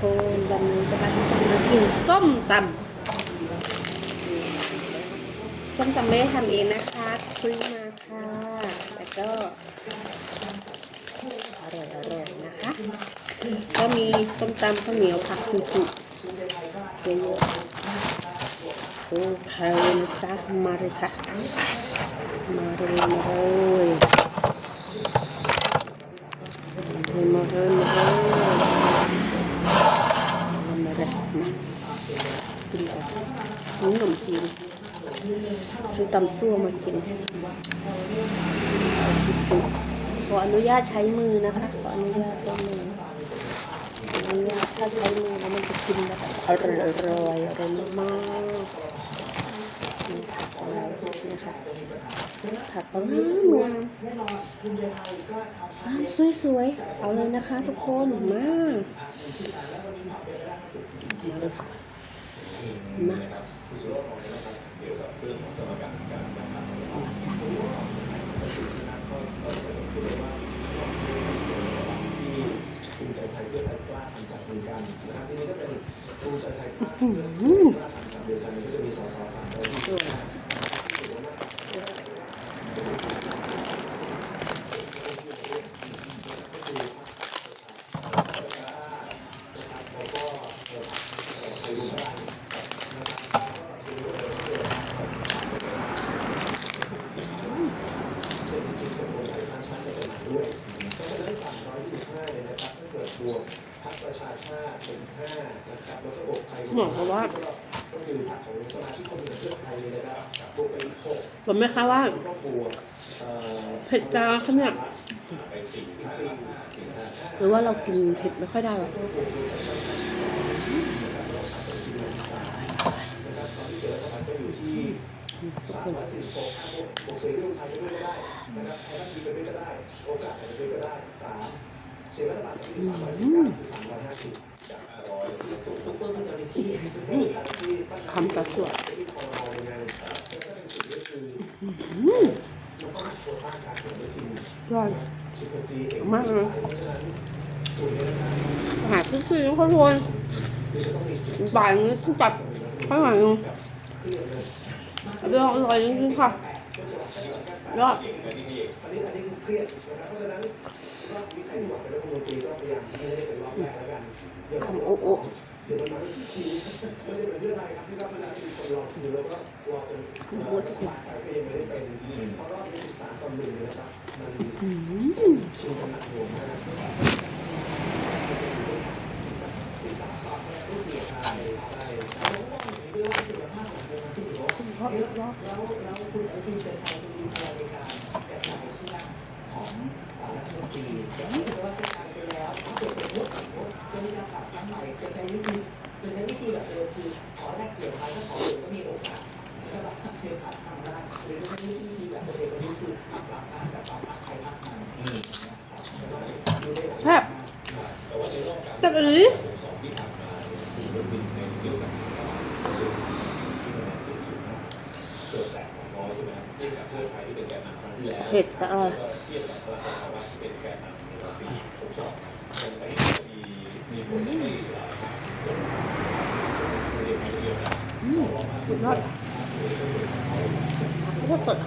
คนวันนี้จะมาทำมากินส้มตำส้มตำไม่ได้ทำเองนะคะซื้อมาค่ะแล้วก็อร่อยอร่อยนะคะ ก็มีส้มตำข้าวเหนียวผักจุๆเยอะๆโอเคนะจ๊ะมาเลยค่ะ มาเลยมาเลยมาเลยมาเลยมาเลยมากินก่อนนี่ขนมจีน ซื้อตำซั่วมากินจุขออนุญาตใช้มือนะคะ ขออนุญาตใช้มืออนุญาตถ้าใช้มือแล้วมันจะกินแบบอร่อยอร่อยอร่อยมากนี่ผักอะไรนะคะผักก็งามงามงาสวยๆเอาเลยนะคะทุกคนมามา เลยสุดมามาที่ภูมิใจไทยเพื่อไทยกล้าทำจับมือกันนะครับทีนี้ก็เป็นภูมิใจไทยกล้าเพื่อมกล้าทำจับมือกันก็จะมีสสสามร้อยที่ สวย ด้วยเพราะฉะนั้น325เนี่ยนะครับถ้าเกิดรวมพรรคประชาชาติเป็น5นะครับแล้วก็บวกไทย เหมือนกับว่า ก็คือพรรคของสมาชิกคนเพื่อไทยเนี่ยนะครับบวกไปอีกหกผมไหมคะว่าก็บวกเอ่อเผ็ดจางคะเนี่ยเป็นสี่ที่สี่สี่ห้าหรือว่าเรากินเผ็ดไม่ค่อยได้หรอกนะครับตอนที่เสือรัฐบาลก็อยู่ที่สามร้อยสี่สิบหกบวกเสียงร่วมไทยไปด้วยก็ได้นะครับไทยรัฐทีไปด้วยก็ได้ โอกาสไปด้วยก็ได้สามเสียงรัฐบาลที่สามร้อยสิบเก้าคือสามร้อยห้าสิบ คำกระสวดที่คอรอในงานแล้วก็เป็นจุดก็คือนก็โคต้าการเปิดทีมยดมากเลยเพราะฉะนั้นส่วนนี้นะครับอาหาทุกคนคือจะต้องมีสิทธิ์บ่ายนี้ต้องจับข้างหลังเรื่องอร่อยจริงๆค่ะ ยอดอันนี้อันนี้คือ เครียดนะเพราะฉะนั้นรอบนี้ใครที่หวังเป็นรัฐมนตรีกายามไม่ได้เป็นรอบแรกแล้วกันเดี๋ยวคำโอ้โอ้เดี๋ยวมันมาทีไม่ใช่เป็นเพื่อไทยครับที่รับเวลามีคนรอคิวแล้วก็รอจนโอ้จะเป็นไปก็ยังไม่ได้เป็นเพราะรอบนี้สิบสามต่อหนึ่งนะครับมันอืมชิธีแบบเดิมคือขอก แซ่บแซ่บเลย เผ็ดแต่อร่อยอืมสุดยอดผักก็สดอะ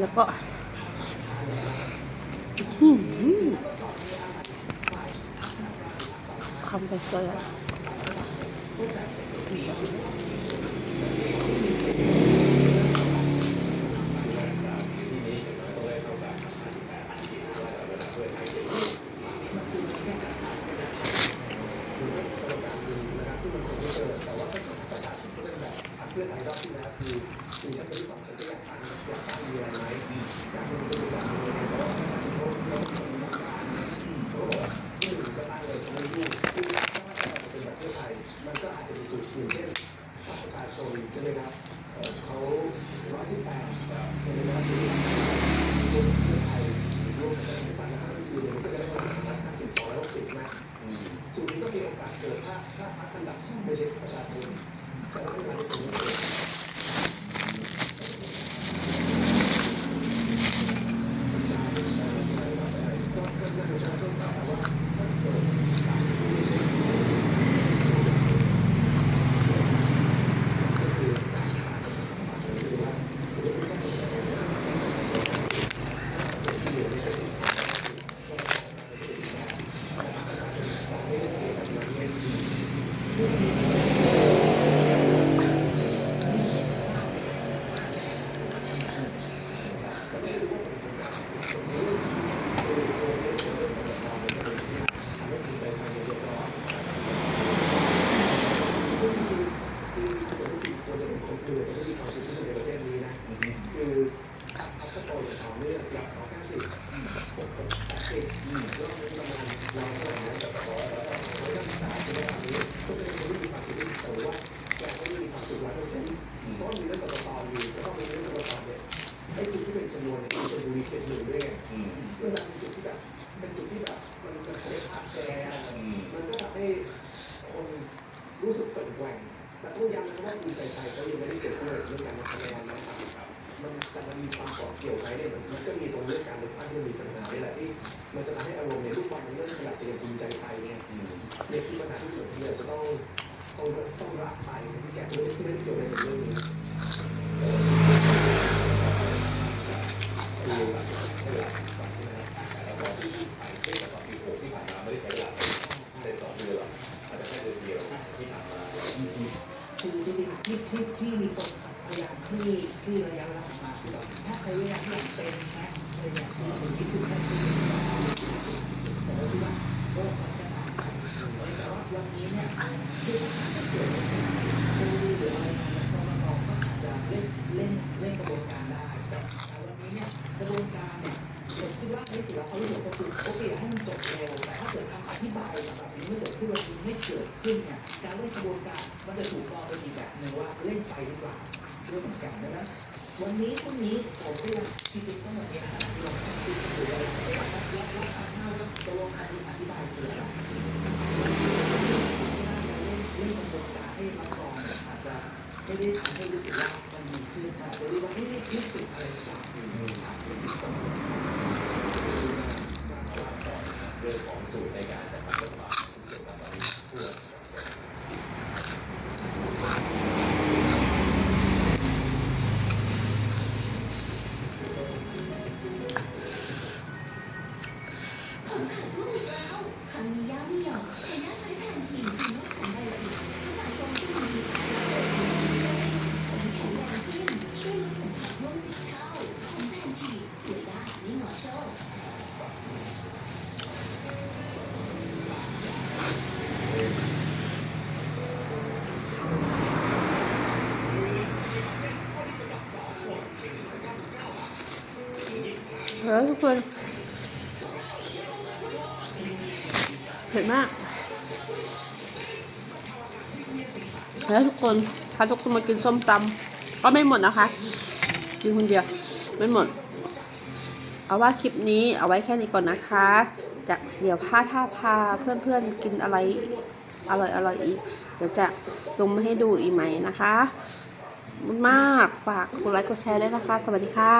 แล้วก็อื้อหือคำไปเลยอะ เพื่อไทยรอบที่แล้วคือคือฉันเป็นที่สองฉันก็อยากตั้งอยากตั้งมีอะไรไหมอยากเป็นตัวอย่างเลยเพราะว่าประชาชนเขาเขาเป็นคนต้องการเขาบอกว่าที่หนึ่งก็ตั้งเลยไม่ยุ่งคือถ้าว่าจะเป็นแบบเพื่อไทยมันก็อาจจะมีสูตรอื่นเช่นพรรคประชาชนใช่ไหมครับเอ่อเขาร้อยที่แปดใช่ไหมครับคือรวมเพื่อไทยรวมกันในปัญหาที่คือก็จะได้ประมาณห้าสิบสองร้อยหกสิบนะ สูตรนี้ก็มีโอกาสเกิด ถ้าถ้าพรรคอันดับสองไม่ใช่ประชาชนแต่เราไม่มาในตรงนี้เลยประชาชนใช่ไหมครับก็ก็น่าจะต้องตอบว่าถ้าเกิดก็คือการขาดหรือว่าสมมติว่าที่อยู่ในสถาน ควรจะเป็นคนอื่นที่มีความสุขที่สุดในประเทศนี้นะ คือพัฒนาอย่างต่อเนื่องหลักของ90 60 80แล้วก็ประมาณเราเท่าไหร่นะแต่ขอแล้วก็ขอนักศึกษาในระดับนี้ก็จะเป็นคนที่มีความสุขที่สุดแต่ว่าเราไม่ได้มีความสุขร้อยเปอร์เซ็นต์เพราะว่ามีเรื่องกรตอยู่แล้วก็มีเรื่องกรตเนี่ยไอ้จุดที่เป็นชนวนเนี่ยมันจะดูมีเขตหนึ่งด้วยไงเวลาเป็นจุดที่แบบเป็นจุดที่แบบมัน มันเคยผ่านแกมันก็ทำให้คนรู้สึกเปิดแหว่งแต่ต้องย้ำนะครับว่าภูมิใจไทยเขายังไม่ได้เกี่ยวข้องกับเรื่องการนับคะแนนะครับมันแต่มันมีความเกาะเกี่ยวไว้เนี่ยมันก็มีตรงเรื่องการเลือกตั้งที่มีปัญหานี่แหละที่มันจะทำให้อารมณ์ในลูกบอลมันเริ่มขยับไปยังภูมิใจไทยเนี่ยเนี่ยที่ปัญหาที่สุดที่เราจะต้องต้องต้องรับไปที่แกไม่ได้ไม่ได้เกี่ยวอะไรกับเรื่องนี้คือแบบให้เวลาก่อนใช่ไหมครับ แล้วก็ที่ไปเทียบกับตอนปีหกที่ผ่านมาไม่ได้ใช้เวลาเป็นสองเดือนหรอกอาจจะแค่เดือนเดียวที่ผ่านมา คือจริงๆ ที่มีคนพยายามที่ที่ระยะเวลามาคือแบบถ้าใช้เวลาอย่างเต็มนะอะไรอย่าที่ผมคิดถึงแค่ที่แต่เราคิดว่าโลกมันจะตามไปแต่ว่าวันนี้เนี่ยที่อาจจะเกิดโควิดหรืออะไรมาแล้วก็เราก็อาจจะเล่นเล่นเล่นกระบวนการได้แต่วันนี้เนี่ยกระบวนการเนี่ยผมคิดว่าในส่วนเขาเรื่องก็คือโอเคให้มันจบเร็วแต่ถ้าเกิดคำ ธิบายแบบนี้ไม่เกิดขึ้นวันนี้ไม่เกิดขึ้นเนี่ยการเล่นกระบวนการมันจะถูกมองไปอีกแบบหนึ่งว่าเล่นไปหรือเปล่าเรื่องเหมือนกันดังนั้นวันนี้พรุ่งนี้ผมก็ยังจริงๆต้องแบบนี้นะที่เราคุยกันอยู่เลยแล้วแล้วแล้วทางหน้าแล้วตัวคำอธิบายคืออะไรเล่นกระบวนการให้มันก่อนอาจจะไม่ได้ทำให้รู้สึกว่ามันดีขึ้นอาจจะรู้ว่าไม่ได้คิดถึงอะไร แล้วทุกคนเผ็ดมากแล้วทุกคนพาทุกคนมากินส้มตำก็ไม่หมดนะคะกินคนเดียวไม่หมด เอาว่าคลิปนี้เอาไว้แค่นี้ก่อนนะคะ จะเดี๋ยวพาถ้าพาเพื่อนๆกินอะไรอร่อยอร่อยอีก เดี๋ยวจะลงมาให้ดูอีกไหมนะคะขอบคุณมากฝากกดไลค์กดแชร์ด้วยนะคะ สวัสดีค่ะ